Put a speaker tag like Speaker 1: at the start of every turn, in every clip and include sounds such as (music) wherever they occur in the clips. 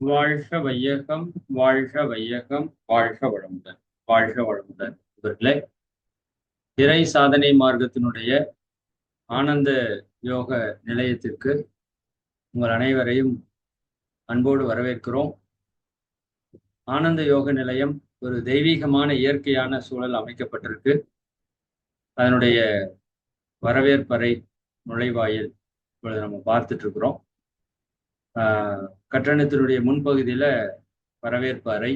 Speaker 1: வாழ்க வையகம் வாழ்க வையகம் வாழ்க வளமுடன் வாழ்க வளமுடன் இவர்களே இறை சாதனை மார்க்கத்தினுடைய ஆனந்த யோக நிலையத்திற்கு உங்கள் அனைவரையும் அன்போடு வரவேற்கிறோம். ஆனந்த யோக நிலையம் ஒரு தெய்வீகமான இயற்கையான சூழல் அமைக்கப்பட்டிருக்கு. அதனுடைய வரவேற்பறை நுழைவாயில் இப்பொழுது நம்ம பார்த்துட்டு இருக்கிறோம். கட்டணத்தினுடைய முன்பகுதியில் வரவேற்பு அறை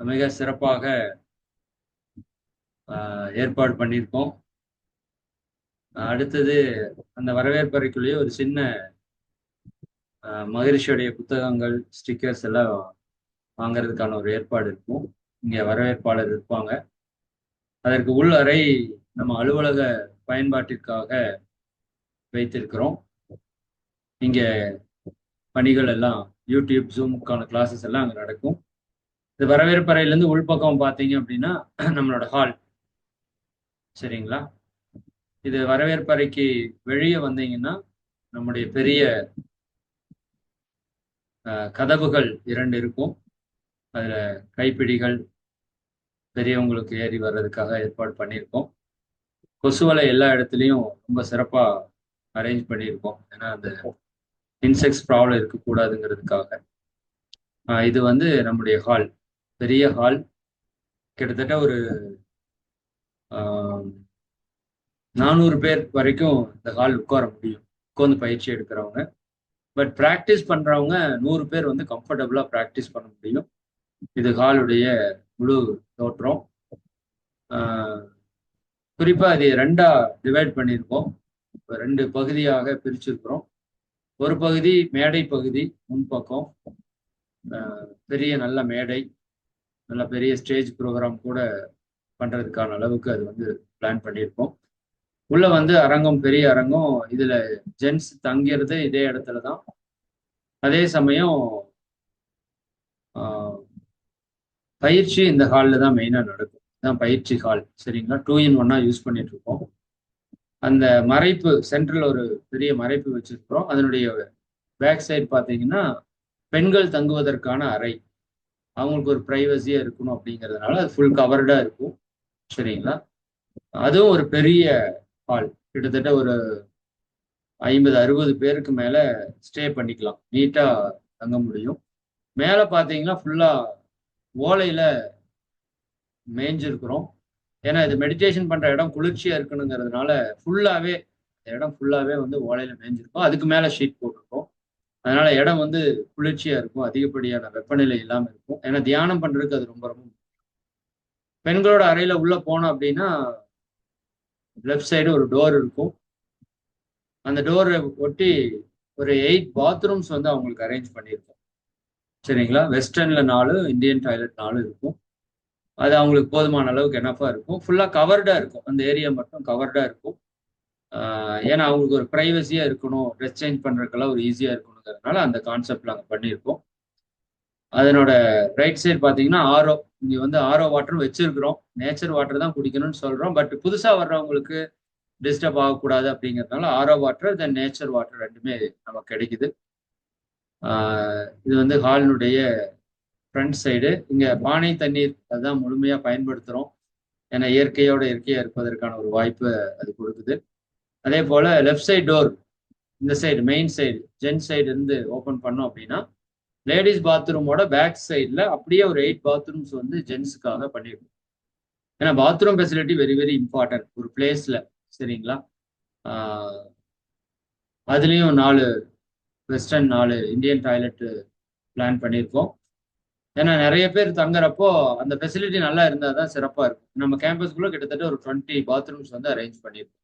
Speaker 1: மிக சிறப்பாக ஏற்பாடு பண்ணியிருக்கோம். அடுத்தது அந்த வரவேற்பறைக்குள்ளேயே ஒரு சின்ன மகிழ்ச்சியுடைய புத்தகங்கள் ஸ்டிக்கர்ஸ் எல்லாம் வாங்கிறதுக்கான ஒரு ஏற்பாடு இருக்கும். இங்கே வரவேற்பாளர் இருப்பாங்க. அதற்கு உள் அறை நம்ம அலுவலக பயன்பாட்டிற்காக வைத்திருக்கிறோம். இங்கே பணிகள் எல்லாம் யூடியூப் ஜூமுக்கான கிளாஸஸ் எல்லாம் அங்கே நடக்கும். இது வரவேற்பறையிலேருந்து உள்பக்கம் பார்த்தீங்க அப்படின்னா (clears throat) நம்மளோட ஹால் சரிங்களா? இது வரவேற்பறைக்கு வெளியே வந்தீங்கன்னா நம்முடைய பெரிய கதவுகள் இரண்டு இருக்கும். அதில் கைப்பிடிகள் பெரியவங்களுக்கு ஏறி வர்றதுக்காக ஏற்பாடு பண்ணியிருக்கோம். கொசுவலை எல்லா இடத்துலையும் ரொம்ப சிறப்பாக அரேஞ்ச் பண்ணியிருக்கோம். ஏன்னா அந்த இன்செக்ட்ஸ் ப்ராப்ளம் இருக்கக்கூடாதுங்கிறதுக்காக. இது வந்து நம்முடைய ஹால் பெரிய ஹால் கிட்டத்தட்ட ஒரு நானூறு பேர் வரைக்கும் இந்த ஹால் உட்கார முடியும். உட்காந்து பயிற்சி எடுக்கிறவங்க. பட் ப்ராக்டிஸ் பண்ணுறவங்க நூறு பேர் வந்து கம்ஃபர்டபுளாக ப்ராக்டிஸ் பண்ண முடியும். இது ஹாலுடைய முழு தோற்றம். குறிப்பாக அது ரெண்டாக டிவைட் பண்ணியிருக்கோம். ரெண்டு பகுதியாக பிரிச்சிருக்கிறோம். ஒரு பகுதி மேடை பகுதி முன்பக்கம். பெரிய நல்ல மேடை நல்ல பெரிய ஸ்டேஜ் ப்ரோக்ராம் கூட பண்ணுறதுக்கான அளவுக்கு அது வந்து பிளான் பண்ணியிருக்கோம். உள்ளே வந்து அரங்கம் பெரிய அரங்கம் இதில் ஜென்ஸ் தங்கிறது இதே இடத்துல தான். அதே சமயம் பயிற்சி இந்த ஹாலில் தான் மெயினாக நடக்கும். இதுதான் பயிற்சி ஹால் சரிங்களா? டூ இன் ஒன்னாக யூஸ் பண்ணிட்டு இருக்கோம். அந்த மறைப்பு சென்ட்ரல் ஒரு பெரிய மறைப்பு வச்சிருக்கிறோம். அதனுடைய பேக் சைடு பார்த்தீங்கன்னா பெண்கள் தங்குவதற்கான அறை. அவங்களுக்கு ஒரு ப்ரைவசியாக இருக்கணும் அப்படிங்கிறதுனால அது ஃபுல் கவர்டாக இருக்கும். சரிங்களா? அதுவும் ஒரு பெரிய ஹால் கிட்டத்தட்ட ஒரு ஐம்பது அறுபது பேருக்கு மேலே ஸ்டே பண்ணிக்கலாம். நீட்டாக தங்க முடியும். மேலே பார்த்தீங்கன்னா ஃபுல்லாக ஓலையில் மேய்ஞ்சிருக்கிறோம். ஏன்னா இது மெடிடேஷன் பண்ற இடம் குளிர்ச்சியா இருக்கணுங்கிறதுனால ஃபுல்லாவே இடம் ஃபுல்லாவே வந்து ஓலையில மேய்ஞ்சிருக்கும் அதுக்கு மேல ஷீட் போட்டிருக்கும். அதனால இடம் வந்து குளிர்ச்சியா இருக்கும். அதிகப்படியான வெப்பநிலை இல்லாமல் இருக்கும். ஏன்னா தியானம் பண்றதுக்கு அது ரொம்ப ரொம்ப பெண்களோட அறையில உள்ள போனோம் அப்படின்னா லெஃப்ட் சைடு ஒரு டோர் இருக்கும். அந்த டோரை ஒட்டி ஒரு எயிட் பாத்ரூம்ஸ் வந்து அவங்களுக்கு அரேஞ்ச் பண்ணியிருக்கோம். சரிங்களா? வெஸ்டர்னில் நாலு இந்தியன் டாய்லெட் நாலு இருக்கும். அது அவங்களுக்கு போதுமான அளவுக்கு எனஃபாக இருக்கும். ஃபுல்லாக கவர்டாக இருக்கும். அந்த ஏரியா மட்டும் கவர்டாக இருக்கும். ஏன்னா அவங்களுக்கு ஒரு ப்ரைவசியாக இருக்கணும். ட்ரெஸ் சேஞ்ச் பண்ணுறதுக்கெல்லாம் ஒரு ஈஸியாக இருக்கணுங்கிறதுனால அந்த கான்செப்ட் நாங்கள் பண்ணியிருக்கோம். அதனோட ரைட் சைடு பார்த்தீங்கன்னா ஆரோ இங்கே வந்து ஆரோ வாட்டரும் வச்சிருக்கிறோம். நேச்சர் வாட்டர் தான் குடிக்கணும்னு சொல்கிறோம் பட் புதுசாக வர்றவங்களுக்கு டிஸ்டர்ப் ஆகக்கூடாது அப்படிங்கிறதுனால RO water then nature water ரெண்டுமே நமக்கு கிடைக்குது. இது வந்து ஹாலினுடைய ஃப்ரண்ட் சைடு இங்கே பானை தண்ணீர் அதுதான் முழுமையாக பயன்படுத்துகிறோம் ஏன்னா இயற்கையோட இயற்கையாக இருப்பதற்கான ஒரு வாய்ப்பு அது கொடுக்குது. அதே போல் லெஃப்ட் சைடு டோர் இந்த side main side gent side இருந்து ஓப்பன் பண்ணோம் அப்படின்னா லேடிஸ் பாத்ரூமோட பேக் சைடில் அப்படியே ஒரு எயிட் பாத்ரூம்ஸ் வந்து ஜென்ஸுக்காக பண்ணியிருக்கோம் ஏன்னா bathroom facility very very important ஒரு பிளேஸில் சரிங்களா? அதுலேயும் நாலு வெஸ்டர்ன் நாலு இந்தியன் டாய்லெட் பிளான் பண்ணியிருக்கோம் ஏன்னா நிறைய பேர் தங்குறப்போ அந்த ஃபெசிலிட்டி நல்லா இருந்தால் தான் சிறப்பாக இருக்கும். நம்ம கேம்பஸ்க்குள்ளே கிட்டத்தட்ட ஒரு டுவெண்ட்டி பாத்ரூம்ஸ் வந்து அரேஞ்ச் பண்ணியிருக்கோம்.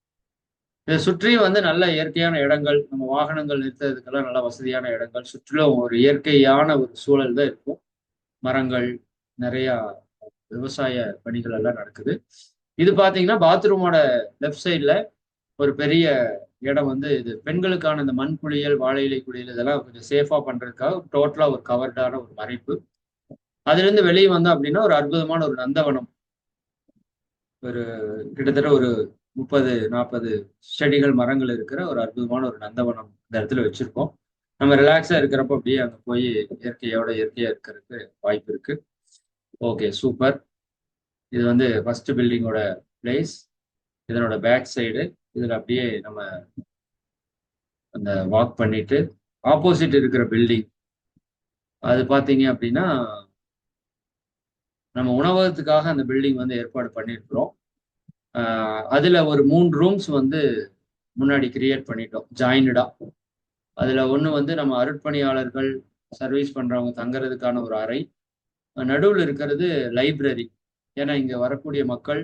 Speaker 1: இதை சுற்றி வந்து நல்ல இயற்கையான இடங்கள் நம்ம வாகனங்கள் நிறுத்துறதுக்கெல்லாம் நல்ல வசதியான இடங்கள் சுற்றிலும் ஒரு இயற்கையான ஒரு சூழல் தான் இருக்கும். மரங்கள் நிறையா விவசாய பணிகள் எல்லாம் நடக்குது. இது பார்த்தீங்கன்னா பாத்ரூமோட லெஃப்ட் சைடில் ஒரு பெரிய இடம் வந்து இது. பெண்களுக்கான இந்த மண் குளியல் வாழை இலை குளியல் இதெல்லாம் கொஞ்சம் சேஃபாக பண்ணுறதுக்காக டோட்டலாக ஒரு கவர்டான ஒரு மறைப்பு. அதுலேருந்து வெளியே வந்தோம் அப்படின்னா ஒரு அற்புதமான ஒரு நந்தவனம். ஒரு கிட்டத்தட்ட ஒரு முப்பது நாற்பது செடிகள் மரங்கள் இருக்கிற ஒரு அற்புதமான ஒரு நந்தவனம் இந்த இடத்துல வச்சிருக்கோம். நம்ம ரிலாக்ஸா இருக்கிறப்ப அப்படியே அங்க போய் இயற்கையோட இயற்கையா இருக்கிறதுக்கு வாய்ப்பு இருக்கு. ஓகே சூப்பர் இது வந்து ஃபர்ஸ்ட் பில்டிங்கோட பிளேஸ் இதனோட பேக் சைடு இதுல அப்படியே நம்ம அந்த வாக் பண்ணிட்டு ஆப்போசிட் இருக்கிற பில்டிங் அது பார்த்தீங்க அப்படின்னா நம்ம உணவகத்துக்காக அந்த பில்டிங் வந்து ஏற்பாடு பண்ணியிருக்கிறோம். அதில் அதுல ஒரு மூணு ரூம்ஸ் வந்து முன்னாடி கிரியேட் பண்ணிட்டோம் ஜாயிண்டா அதுல ஒன்று வந்து நம்ம அருட்பணியாளர்கள் சர்வீஸ் பண்றவங்க தங்குறதுக்கான ஒரு அறை. நடுவில் இருக்கிறது லைப்ரரி ஏன்னா இங்க வரக்கூடிய மக்கள்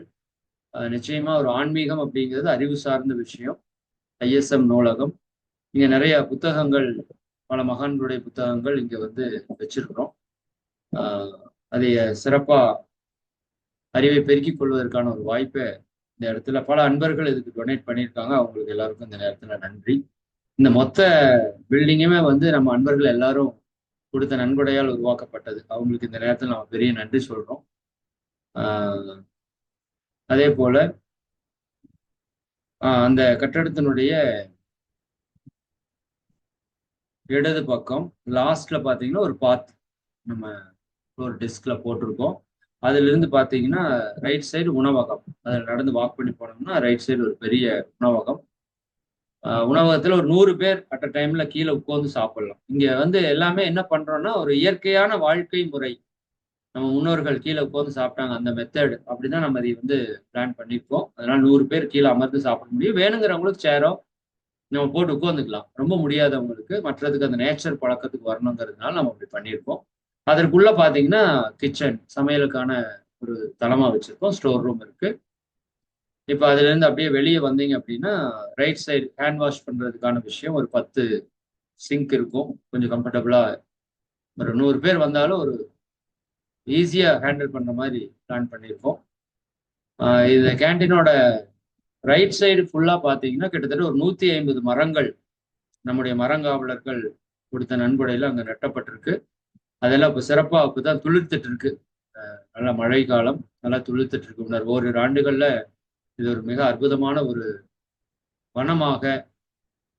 Speaker 1: நிச்சயமாக நிச்சயமா ஒரு ஆன்மீகம் அப்படிங்கிறது அறிவு சார்ந்த விஷயம். ஐஎஸ்எம் நூலகம். இங்க நிறைய புத்தகங்கள் பல மகான்களுடைய புத்தகங்கள் இங்க வந்து வச்சிருக்கிறோம். அதைய சிறப்பா அறிவை பெருக்கிக் கொள்வதற்கான ஒரு வாய்ப்பை இந்த இடத்துல பல அன்பர்கள் இதுக்கு டொனேட் பண்ணியிருக்காங்க. அவங்களுக்கு எல்லாருக்கும் இந்த நேரத்துல நன்றி. இந்த மொத்த பில்டிங்குமே வந்து நம்ம அன்பர்கள் எல்லாரும் கொடுத்த நன்கொடையால் உருவாக்கப்பட்டது. அவங்களுக்கு இந்த நேரத்தில் நம்ம பெரிய நன்றி சொல்றோம். ஆஹ் அதே போல ஆஹ் அந்த கட்டடத்தினுடைய இடது பக்கம் லாஸ்ட்ல பாத்தீங்கன்னா ஒரு பாத் நம்ம ஒரு டெஸ்கில் போட்டிருக்கோம். அதிலிருந்து பார்த்தீங்கன்னா ரைட் சைடு உணவகம். அதில் நடந்து வாக் பண்ணி போனோம்னா ரைட் சைடு ஒரு பெரிய உணவகம். உணவகத்தில் ஒரு நூறு பேர் அட் அ டைமில் கீழே உட்காந்து சாப்பிட்லாம். இங்கே வந்து எல்லாமே என்ன பண்ணுறோன்னா ஒரு இயற்கையான வாழ்க்கை முறை. நம்ம முன்னோர்கள் கீழே உட்காந்து சாப்பிட்டாங்க அந்த மெத்தேடு அப்படி தான் நம்ம இதை வந்து பிளான் பண்ணியிருக்கோம். அதனால் நூறு பேர் கீழே அமர்ந்து சாப்பிட முடியும். வேணுங்கிறவங்களுக்கு சேரோ நம்ம போட்டு உட்காந்துக்கலாம் ரொம்ப முடியாதவங்களுக்கு மற்றதுக்கு அந்த நேச்சர் பழக்கத்துக்கு வரணுங்கிறதுனால நம்ம அப்படி பண்ணியிருக்கோம். அதற்குள்ள பாத்தீங்கன்னா கிச்சன் சமையலுக்கான ஒரு தளமா வச்சிருக்கோம். ஸ்டோர் ரூம் இருக்கு. இப்போ அதுல இருந்து அப்படியே வெளியே வந்தீங்க அப்படின்னா ரைட் சைடு ஹேண்ட் வாஷ் பண்றதுக்கான விஷயம் ஒரு பத்து சிங்க் இருக்கும். கொஞ்சம் கம்ஃபர்டபுளா ஒரு நூறு பேர் வந்தாலும் ஒரு ஈஸியா ஹேண்டில் பண்ற மாதிரி பிளான் பண்ணியிருக்கோம் இந்த கேன்டீனோட ரைட் சைடு ஃபுல்லாக பார்த்தீங்கன்னா கிட்டத்தட்ட ஒரு நூற்றி ஐம்பது மரங்கள் நம்முடைய மரங்காவலர்கள் கொடுத்த நன்கொடையில அங்கே நட்டப்பட்டிருக்கு. அதெல்லாம் இப்போ சிறப்பாக இப்போ தான் துளிர்த்துட்டு இருக்கு நல்ல மழை காலம் நல்லா துளிர்த்துட்டு இருக்கு முன்னர் ஓரிரு ஆண்டுகளில் இது ஒரு மிக அற்புதமான ஒரு வனமாக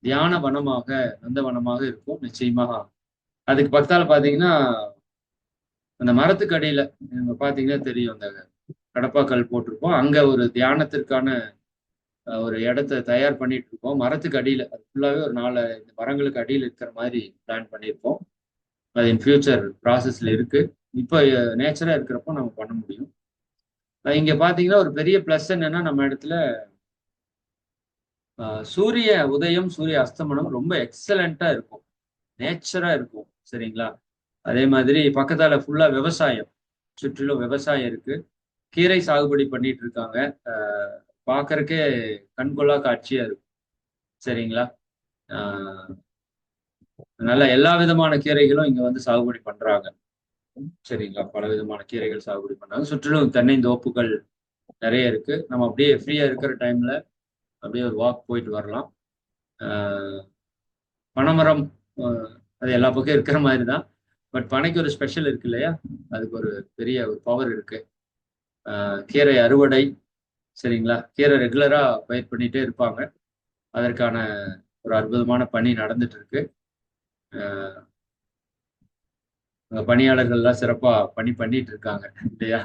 Speaker 1: தியான வனமாக நந்த வனமாக இருக்கும் நிச்சயமாக அதுக்கு பக்கத்தால் பார்த்தீங்கன்னா அந்த மரத்துக்கு அடியில் பார்த்தீங்கன்னா தெரியும் அந்த கடப்பாக்கல் போட்டிருப்போம். அங்கே ஒரு தியானத்திற்கான ஒரு இடத்த தயார் பண்ணிட்டு இருக்கோம். மரத்துக்கு அடியில் அது ஃபுல்லாகவே ஒரு நாலு இந்த மரங்களுக்கு அடியில் இருக்கிற மாதிரி பிளான் பண்ணியிருப்போம் அது இன் ஃபியூச்சர் ப்ராசஸில் இருக்கு. இப்போ நேச்சராக இருக்கிறப்போ நம்ம பண்ண முடியும். இங்கே பார்த்தீங்கன்னா ஒரு பெரிய ப்ளஸ் என்னன்னா நம்ம இடத்துல சூரிய உதயம் சூரிய அஸ்தமனம் ரொம்ப எக்ஸலண்ட்டாக இருக்கும். நேச்சராக இருக்கும். சரிங்களா? அதே மாதிரி பக்கத்தால் ஃபுல்லாக விவசாயம். சுற்றிலும் விவசாயம் இருக்குது கீரை சாகுபடி பண்ணிட்டு இருக்காங்க. பார்க்கறக்கே கண்கொள்ளா காட்சியாக இருக்கும். சரிங்களா? அதனால நல்ல எல்லா விதமான கீரைகளும் இங்க வந்து சாகுபடி பண்றாங்க. சரிங்களா? பல விதமான கீரைகள் சாகுபடி பண்றாங்க. சுற்றிலும் தென்னைந்தோப்புகள் நிறைய இருக்கு. நம்ம அப்படியே ஃப்ரீயா இருக்கிற டைம்ல அப்படியே ஒரு வாக் போயிட்டு வரலாம். பனைமரம் அது எல்லா பக்கம் இருக்கிற மாதிரி தான் பட் பனைக்கு ஒரு ஸ்பெஷல் இருக்கு இல்லையா? அதுக்கு ஒரு பெரிய ஒரு பவர் இருக்கு. கீரை அறுவடை சரிங்களா? கீரை ரெகுலரா பயிர் பண்ணிட்டே இருப்பாங்க. அதற்கான ஒரு அற்புதமான பணி நடந்துட்டு இருக்கு. பணியாளர்கள்லாம் பணியாளர்கள் எல்லாம் சிறப்பா பணி பண்ணிட்டு இருக்காங்க இல்லையா?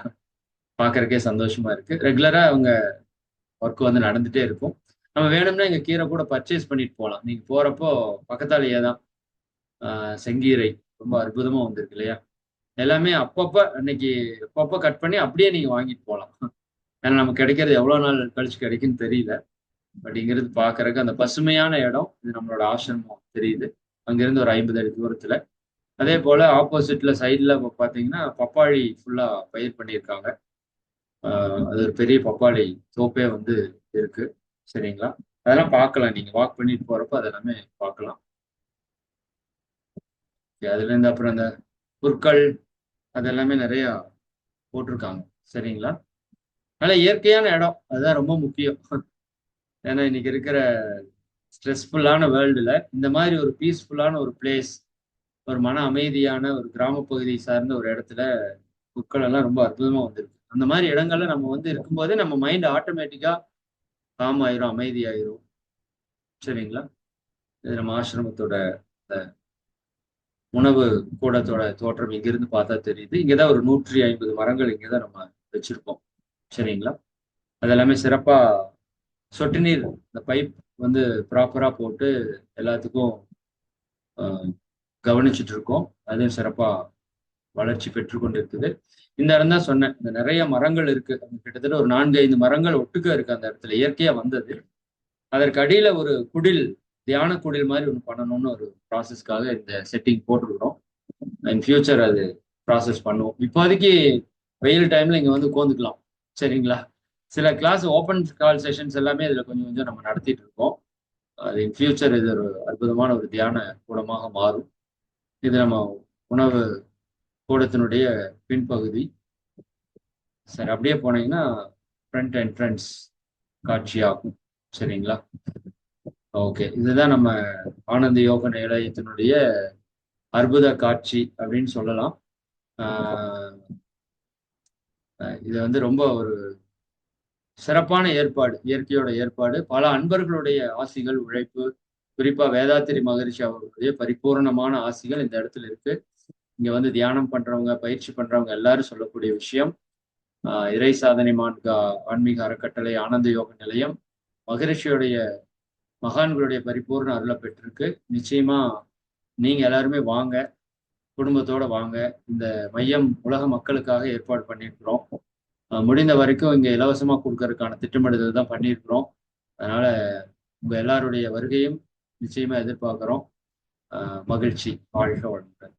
Speaker 1: பாக்குறக்கே சந்தோஷமா இருக்கு. ரெகுலரா அவங்க ஒர்க் வந்து நடந்துட்டே இருக்கும். நம்ம வேணும்னா எங்க கீரை கூட பர்ச்சேஸ் பண்ணிட்டு போகலாம் நீங்க போறப்போ பக்கத்தாலேயே தான் ஆஹ் செங்கீரை ரொம்ப அற்புதமா வந்திருக்கு இல்லையா? எல்லாமே அப்பப்ப அன்னைக்கு அப்பப்ப கட் பண்ணி அப்படியே நீங்க வாங்கிட்டு போகலாம் ஏன்னா நமக்கு கிடைக்கிறது எவ்வளவு நாள் கழிச்சு கிடைக்குன்னு தெரியல. பட் இங்கிறது பாக்குறதுக்கு அந்த பசுமையான இடம் இது நம்மளோட ஆசிரமம் தெரியுது. அங்கிருந்து ஒரு ஐம்பது அடி தூரத்துல. அதே போல ஆப்போசிட்ல சைட்ல பாத்தீங்கன்னா பப்பாளி ஃபுல்லா பயிர் பண்ணியிருக்காங்க. ஆஹ் அது ஒரு பெரிய பப்பாளி தோப்பே வந்து இருக்கு. சரிங்களா? அதெல்லாம் பார்க்கலாம். நீங்க வாக் பண்ணிட்டு போறப்போ அதெல்லாமே பார்க்கலாம். அதுல இருந்து அப்புறம் அந்த புற்கள் அதெல்லாமே நிறைய போட்டிருக்காங்க. சரிங்களா? நல்ல இயற்கையான இடம். அதுதான் ரொம்ப முக்கியம். ஏன்னா இன்னைக்கு இருக்கிற ஸ்ட்ரெஸ்ஃபுல்லான வேர்ல்டில் இந்த மாதிரி ஒரு பீஸ்ஃபுல்லான ஒரு பிளேஸ் ஒரு மன அமைதியான ஒரு கிராம பகுதி சார்ந்த ஒரு இடத்துல புற்கள் எல்லாம் ரொம்ப அற்புதமாக வந்திருக்கு. அந்த மாதிரி இடங்கள்ல நம்ம வந்து இருக்கும்போதே நம்ம மைண்ட் ஆட்டோமேட்டிக்காக காம் ஆயிரும் அமைதி ஆயிரும் சரிங்களா? இது நம்ம ஆசிரமத்தோட உணவு கூடத்தோட தோற்றம் இங்கிருந்து பார்த்தா தெரியுது. இங்கதான் ஒரு நூற்றி ஐம்பது மரங்கள் இங்கதான் நம்ம வச்சிருக்கோம் சரிங்களா? அதெல்லாமே சிறப்பாக சொட்டு நீர் இந்த பைப் வந்து ப்ராப்பராக போட்டு எல்லாத்துக்கும் கவனிச்சுட்டு இருக்கோம் அதுவும் சிறப்பாக வளர்ச்சி பெற்று கொண்டு இருக்குது இந்த இடம் தான் சொன்னேன். இந்த நிறைய மரங்கள் இருக்கு. கிட்டத்தட்ட ஒரு நான்கு ஐந்து மரங்கள் ஒட்டுக்க இருக்கு அந்த இடத்துல. இயற்கையா வந்தது. அதற்கு அடியில ஒரு குடில் தியான குடில் மாதிரி ஒன்று பண்ணணும்னு ஒரு ப்ராசஸ்க்காக இந்த செட்டிங் போட்டிருக்கிறோம். இன் ஃபியூச்சர் அது ப்ராசஸ் பண்ணுவோம். இப்போதைக்கு வெயில் டைம்ல இங்க வந்து உட்காந்துக்கலாம் சரிங்களா? சில கிளாஸ் ஓப்பன் கால் செஷன்ஸ் எல்லாமே இதுல கொஞ்சம் கொஞ்சம் நம்ம நடத்திட்டு இருக்கோம். அது இன் ஃபியூச்சர் இது ஒரு அற்புதமான ஒரு தியான கூடமாக மாறும். இது நம்ம உணவு கூடத்தினுடைய பின்பகுதி. சரி அப்படியே போனீங்கன்னா ஃப்ரண்ட் என்ட்ரன்ஸ் காட்சியாகும். சரிங்களா? ஓகே இதுதான் நம்ம ஆனந்த யோக நிலையத்தினுடைய அற்புத காட்சி அப்படின்னு சொல்லலாம். இது வந்து ரொம்ப ஒரு சிறப்பான ஏற்பாடு இயற்கையோட ஏற்பாடு பல அன்பர்களுடைய ஆசிகள் உழைப்பு குறிப்பா வேதாத்திரி மகரிஷி அவர்களுடைய பரிபூர்ணமான ஆசிகள் இந்த இடத்துல இருக்கு. இங்க வந்து தியானம் பண்றவங்க பயிற்சி பண்றவங்க எல்லாரும் சொல்லக்கூடிய விஷயம். இறை சாதனை மான்கா ஆன்மீக அறக்கட்டளை ஆனந்த யோக நிலையம். மகரிஷியுடைய மகான்களுடைய பரிபூர்ண அருளை பெற்றிருக்கு. நிச்சயமா நீங்க எல்லாருமே வாங்க குடும்பத்தோட வாங்க. இந்த மையம் உலக மக்களுக்காக ஏற்பாடு பண்ணியிருக்கிறோம். முடிந்த வரைக்கும் இங்கே இலவசமாக கொடுக்கறதுக்கான திட்டமிடுதல் தான் பண்ணியிருக்கிறோம். அதனால் உங்கள் எல்லாருடைய வருகையும் நிச்சயமாக எதிர்பார்க்குறோம். மகிழ்ச்சி. வாழ்க வளமுடன்.